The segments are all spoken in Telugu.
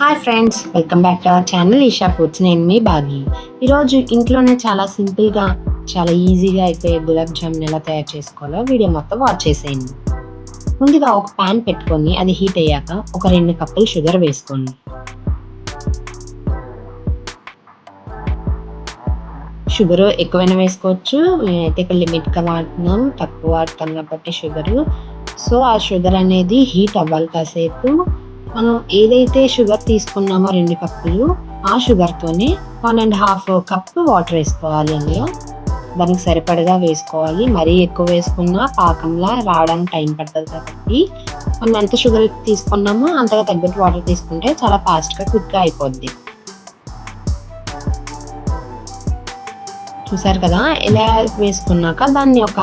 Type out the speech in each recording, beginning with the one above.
Hi friends welcome back to our channel Eesha foods నేను మీ బాగి. ఈరోజు ఇంట్లోనే చాలా సింపుల్గా చాలా ఈజీగా అయిపోయే గులాబ్ జామున్ ఎలా తయారు చేసుకోవాలో వీడియో మొత్తం వాచ్ చేసేయండి. ముందుగా ఒక పాన్ పెట్టుకొని అది హీట్ అయ్యాక ఒక రెండు కప్పులు షుగర్ వేసుకోండి. షుగర్ ఎక్కువైనా వేసుకోవచ్చు. నేనైతే ఇక్కడ లిమిట్గా వాడుతున్నాం తక్కువ వాడతాం కాబట్టి షుగరు సో ఆ షుగర్ అనేది హీట్ అవ్వాలి కాసేపు. మనం ఏదైతే షుగర్ తీసుకున్నామో రెండు కప్పులు ఆ షుగర్తోనే one and half cup water వేసుకోవాలి అందులో. దానికి సరిపడగా వేసుకోవాలి. మరీ ఎక్కువ వేసుకున్నా పాకంలా రావడానికి టైం పడుతుంది కాబట్టి మనం ఎంత షుగర్ తీసుకున్నామో అంతగా తగ్గట్టు వాటర్ తీసుకుంటే చాలా ఫాస్ట్గా క్విక్గా అయిపోద్ది. చూసారు కదా? ఇలా వేసుకున్నాక దాన్ని ఒక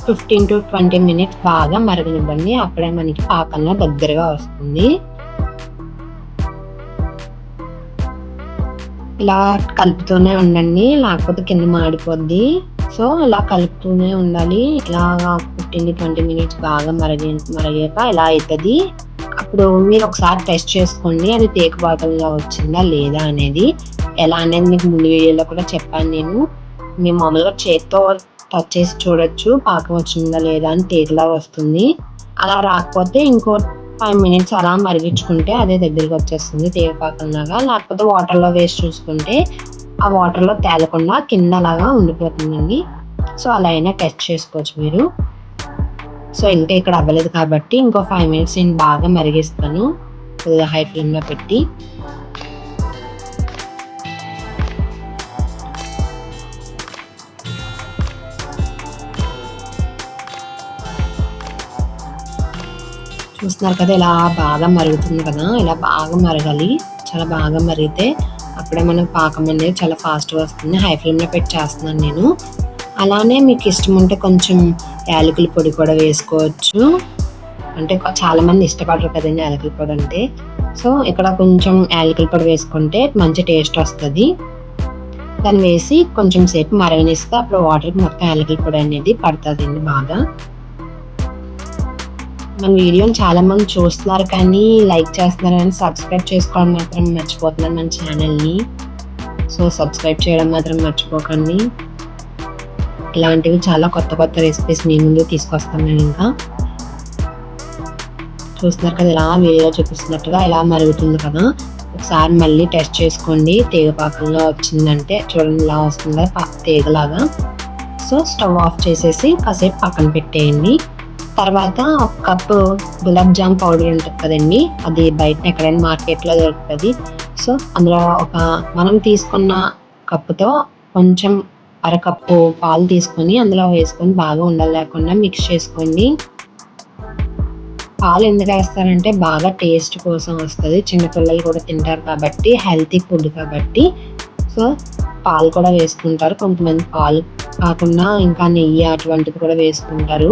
ఫిఫ్టీన్ టు ట్వంటీ మినిట్స్ బాగా మరగనివ్వండి. అప్పుడే మనకి పాకంలో దగ్గరగా వస్తుంది. ఇలా కలుపుతూనే ఉండండి లేకపోతే కింద మాడిపోద్ది. సో ఇలా కలుపుతూనే ఉండాలి. ఇలా ఫిఫ్టీన్ ట్వంటీ మినిట్స్ బాగా మరగ మరగాక ఇలా అవుతుంది. అప్పుడు మీరు ఒకసారి టెస్ట్ చేసుకోండి అది తేక బాటల్లో వచ్చిందా లేదా అనేది. ఎలా అనేది మీకు ముందు వీడియోలో కూడా చెప్పాను నేను. మేము మామూలుగా చేత్తో టచ్ చేసి చూడొచ్చు పాకం వచ్చిందా లేదా అని తేకలా వస్తుంది. అలా రాకపోతే ఇంకో ఫైవ్ మినిట్స్ అలా మరిగించుకుంటే అదే దగ్గరికి వచ్చేస్తుంది తేగ లేకపోతే వాటర్లో వేసి చూసుకుంటే ఆ వాటర్లో తేలకుండా కింద లాగా ఉండిపోతుందండి. సో అలా అయినా టెస్ట్ చేసుకోవచ్చు మీరు. సో ఇంకా ఇక్కడ అవ్వలేదు కాబట్టి ఇంకో ఫైవ్ మినిట్స్ నేను బాగా మరిగిస్తాను. హై ఫ్లేమ్లో పెట్టి. చూస్తున్నారు కదా ఇలా బాగా మరుగుతుంది కదా ఇలా బాగా మరగాలి. చాలా బాగా మరిగితే అప్పుడే మనకు పాకం అనేది చాలా ఫాస్ట్గా వస్తుంది. హై ఫ్లేమ్లో పెట్టి చేస్తున్నాను నేను. అలానే మీకు ఇష్టం ఉంటే కొంచెం యాలకుల పొడి కూడా వేసుకోవచ్చు. అంటే చాలామంది ఇష్టపడరు కదండి యాలకుల పొడి అంటే. సో ఇక్కడ కొంచెం యాలకుల పొడి వేసుకుంటే మంచి టేస్ట్ వస్తుంది. దాన్ని వేసి కొంచెం సేపు మరగనిస్తే అప్పుడు వాటర్కి మొత్తం యాలకుల పొడి అనేది పడుతుందండి బాగా. మన వీడియోని చాలా మంది చూస్తున్నారు కానీ లైక్ చేస్తున్నారు కానీ సబ్స్క్రైబ్ చేసుకోవడం మాత్రం మర్చిపోతున్నారు మన ఛానల్ని. సో సబ్స్క్రైబ్ చేయడం మాత్రం మర్చిపోకండి. ఇలాంటివి చాలా కొత్త కొత్త రెసిపీస్ మీ ముందు తీసుకొస్తాం నేను ఇంకా. చూస్తున్నారు కదా ఇలా వీడియో చూపిస్తున్నట్టుగా ఇలా మరుగుతుంది కదా. ఒకసారి మళ్ళీ టెస్ట్ చేసుకోండి. తీగపాకంలో వచ్చిందంటే చూడండి ఇలా వస్తుందా తీగలాగా. సో స్టవ్ ఆఫ్ చేసేసి కాసేపు పక్కన పెట్టేయండి. తర్వాత ఒక కప్పు గులాబ్ జామ్ పౌడర్ ఉంటుంది కదండి అది బయట ఎక్కడైనా మార్కెట్లో దొరుకుతుంది. సో అందులో ఒక మనం తీసుకున్న కప్పుతో కొంచెం అరకప్పు పాలు తీసుకొని అందులో వేసుకొని బాగా ఉండలేకుండా మిక్స్ చేసుకోండి. పాలు ఎందుకు వేస్తారంటే బాగా టేస్ట్ కోసం వస్తుంది. చిన్నపిల్లలు కూడా తింటారు కాబట్టి హెల్తీ ఫుడ్ కాబట్టి. సో పాలు కూడా వేసుకుంటారు. కొంతమంది పాలు కాకుండా ఇంకా నెయ్యి అటువంటిది కూడా వేసుకుంటారు.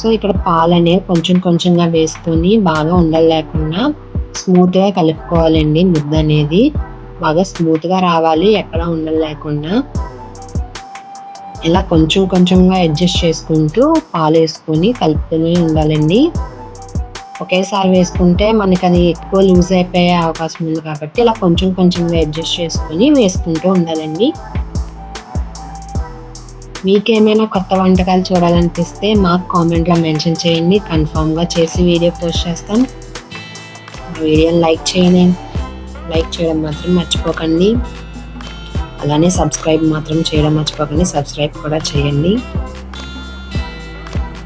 సో ఇక్కడ పాలు అనేవి కొంచెం కొంచెంగా వేసుకొని బాగా ఉండలు లేకుండా స్మూత్గా కలుపుకోవాలండి. ముద్ద అనేది బాగా స్మూత్గా రావాలి ఎక్కడ ఉండలు లేకుండా ఇలా కొంచెం కొంచెంగా అడ్జస్ట్ చేసుకుంటూ పాలు వేసుకొని కలుపుతూనే ఉండాలండి. ఒకేసారి వేసుకుంటే మనకి అది ఎక్కువ లూజ్ అయిపోయే అవకాశం ఉంది కాబట్టి ఇలా కొంచెం కొంచెంగా అడ్జస్ట్ చేసుకొని వేసుకుంటూ ఉండాలండి. మీకేమైనా కొత్త వంటకాలు చూడాలనిపిస్తే మాకు కామెంట్లో మెన్షన్ చేయండి. కన్ఫామ్గా చేసి వీడియో పోస్ట్ చేస్తాం. వీడియోని లైక్ చేయండి. లైక్ చేయడం మాత్రం మర్చిపోకండి. అలానే సబ్స్క్రైబ్ మాత్రం చేయడం మర్చిపోకండి. సబ్స్క్రైబ్ కూడా చేయండి.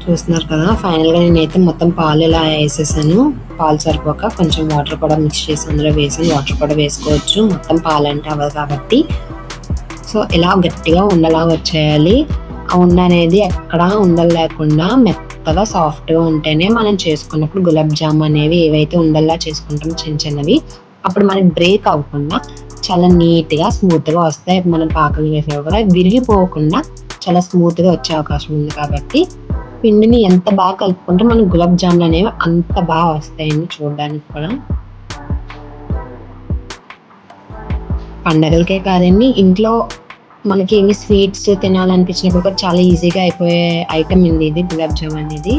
చూస్తున్నారు కదా ఫైనల్గా నేనైతే మొత్తం పాలు ఇలా వేసేసాను. పాలు సరిపోక కొంచెం వాటర్ కూడా మిక్స్ చేసి అందులో వేసి వాటర్ కూడా వేసుకోవచ్చు. మొత్తం పాలు అంటే అవ్వదు కాబట్టి. సో ఇలా గట్టిగా ఉండలా వచ్చేయాలి. ఆ ఉండ అనేది ఎక్కడ ఉండలు లేకుండా మెత్తగా సాఫ్ట్గా ఉంటేనే మనం చేసుకున్నప్పుడు గులాబ్ జామ్ అనేవి ఏవైతే ఉండల్లా చేసుకుంటాం చిన్న చిన్నవి అప్పుడు మనకి బ్రేక్ అవ్వకుండా చాలా నీట్గా స్మూత్గా వస్తాయి. మనం పాకలు వేసినవి కూడా విరిగిపోకుండా చాలా స్మూత్గా వచ్చే అవకాశం ఉంది కాబట్టి పిండిని ఎంత బాగా కలుపుకుంటే మనకి గులాబ్ జాములు అనేవి అంత బాగా వస్తాయండి చూడడానికి కూడా. పండగలకే కాదండి ఇంట్లో మనకి ఏమి స్వీట్స్ తినాలనిపించినప్పుడు కూడా చాలా ఈజీగా అయిపోయే ఐటమ్ ఉంది ఇది గులాబ్ జామ్ అనేది.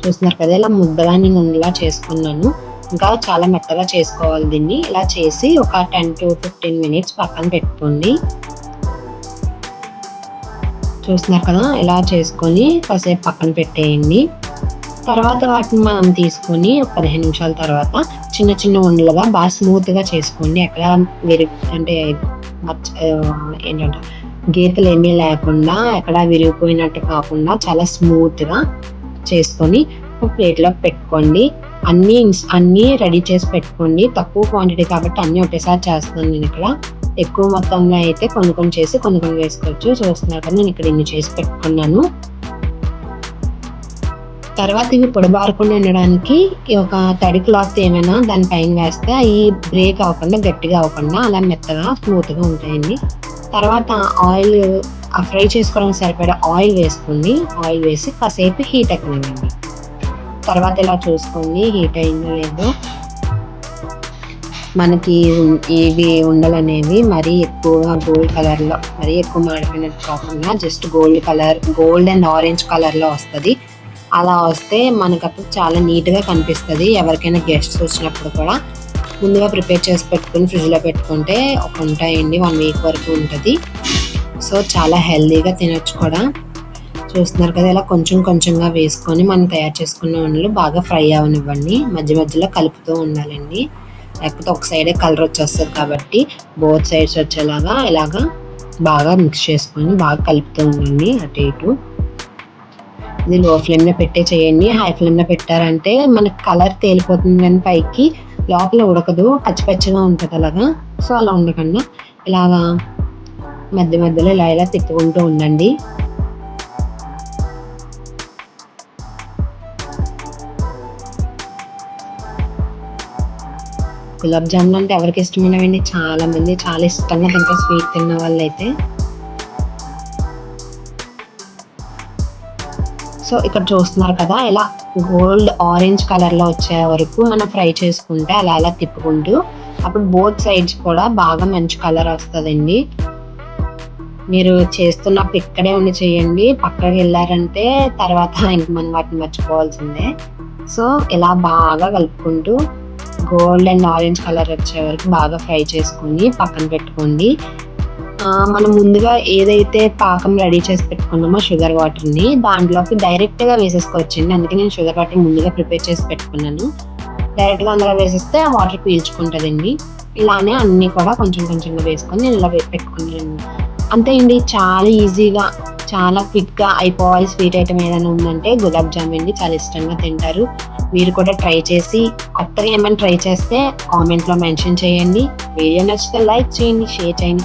చూస్తున్నారు కదా ఇలా ముద్దగా నేను ఇలా చేసుకున్నాను. ఇంకా చాలా మెత్తగా చేసుకోవాలి దీన్ని. ఇలా చేసి ఒక టెన్ టు ఫిఫ్టీన్ మినిట్స్ పక్కన పెట్టుకోండి. చూస్తున్నారు కదా ఇలా చేసుకొని కాసేపు పక్కన పెట్టేయండి. తర్వాత వాటిని మనం తీసుకొని ఒక పదిహేను నిమిషాల తర్వాత చిన్న చిన్న ఉండలుగా బాగా స్మూత్గా చేసుకోండి. ఎక్కడ విరి అంటే Um, ఏంటంటే గీతలు ఏమీ లేకుండా ఎక్కడ విరిగిపోయినట్టు కాకుండా చాలా స్మూత్గా చేసుకొని ప్లేట్లో పెట్టుకోండి. అన్నీ అన్నీ రెడీ చేసి పెట్టుకోండి. తక్కువ క్వాంటిటీ కాబట్టి అన్నీ ఒకేసారి చేస్తున్నాను నేను ఇక్కడ. ఎక్కువ మొత్తంలో అయితే కొన్ని కొన్ని చేసి కొన్ని కొన్ని వేసుకోవచ్చు. చూస్తున్నారు కదా నేను ఇక్కడ ఇన్ని చేసి పెట్టుకున్నాను. తర్వాత ఇవి పొడబారకుండా ఉండడానికి ఒక తడి క్లాత్ ఏమైనా దానిపైన వేస్తే అవి బ్రేక్ అవ్వకుండా గట్టిగా అవ్వకుండా అలా మెత్తగా స్మూత్గా ఉంటాయండి. తర్వాత ఆయిల్ ఫ్రై చేసుకోవడానికి సరిపడా ఆయిల్ వేసుకుంది ఆయిల్ వేసి కాసేపు హీట్ ఎక్కనివ్వండి. తర్వాత ఇలా చూసుకోండి హీట్ అయిందో లేదో మనకి ఇవి ఉండలనేవి మరీ ఎక్కువగా గోల్డ్ కలర్లో మరీ ఎక్కువ మాడిపోయినట్టు కాకుండా just gold colour gold and orange కలర్లో వస్తుంది. అలా వస్తే మనకు అప్పుడు చాలా నీట్గా కనిపిస్తుంది. ఎవరికైనా గెస్ట్స్ వచ్చినప్పుడు కూడా ముందుగా ప్రిపేర్ చేసి పెట్టుకుని ఫ్రిడ్జ్లో పెట్టుకుంటే ఒక ఉంటాయండి వన్ వీక్ వరకు ఉంటుంది. సో చాలా హెల్దీగా తినొచ్చు కూడా. చూస్తున్నారు కదా ఇలా కొంచెం కొంచెంగా వేసుకొని మనం తయారు చేసుకున్న వంటలు బాగా ఫ్రై అవనివ్వండి. మధ్య మధ్యలో కలుపుతూ ఉండాలండి. లేకపోతే ఒక సైడే కలర్ వచ్చేస్తుంది కాబట్టి బోత్ సైడ్స్ వచ్చేలాగా ఇలాగా బాగా మిక్స్ చేసుకొని బాగా కలుపుతూ ఉండండి అటు ఇటు. ఇది లో ఫ్లేమ్లో పెట్టే చేయండి. హై ఫ్లేమ్లో పెట్టారంటే మనకి కలర్ తేలిపోతుంది కానీ పైకి లోపల ఉడకదు. పచ్చి పచ్చిగా ఉంటుంది అలాగా. సో అలా ఉండకుండా. ఇలాగా మధ్య మధ్యలో ఇలా ఇలా తిప్పుకుంటూ ఉండండి. గులాబ్ జామున్ అంటే ఎవరికి ఇష్టమైనవండి? అండి చాలామంది చాలా ఇష్టంగా తింటారు. స్వీట్ తిన్న వాళ్ళు అయితే సో ఇక్కడ చూస్తున్నారు కదా ఇలా గోల్డ్ ఆరెంజ్ కలర్లో వచ్చే వరకు మనం ఫ్రై చేసుకుంటే అలా అలా తిప్పుకుంటూ అప్పుడు బోత్ సైడ్స్ కూడా బాగా మంచి కలర్ వస్తుందండి. మీరు చేస్తున్నప్పుడు ఇక్కడే ఉండి చేయండి పక్కకి వెళ్ళారంటే తర్వాత ఇంక మనం వాటిని మర్చిపోవాల్సిందే. సో ఇలా బాగా కలుపుకుంటూ గోల్డ్ అండ్ ఆరెంజ్ కలర్ వచ్చే వరకు బాగా ఫ్రై చేసుకుని పక్కన పెట్టుకోండి. మనం ముందుగా ఏదైతే పాకం రెడీ చేసి పెట్టుకున్నామో షుగర్ వాటర్ని దాంట్లోకి డైరెక్ట్గా వేసేసుకోవచ్చండి. అందుకే నేను షుగర్ వాటర్ ముందుగా ప్రిపేర్ చేసి పెట్టుకున్నాను. డైరెక్ట్గా అందులో వేసేస్తే ఆ వాటర్ పీల్చుకుంటుందండి. ఇలానే అన్నీ కూడా కొంచెం కొంచెంగా వేసుకొని నేను ఇలా పెట్టుకున్నాను. అంతే అండి చాలా ఈజీగా చాలా క్విక్గా అయిపోవాలి స్వీట్ ఐటమ్ ఏదైనా ఉందంటే గులాబ్ జామ్ అండి చాలా ఇష్టంగా తింటారు. మీరు కూడా ట్రై చేసి కొత్తగా ఏమైనా ట్రై చేస్తే కామెంట్లో మెన్షన్ చేయండి. వీడియో నచ్చితే లైక్ చేయండి షేర్ చేయండి.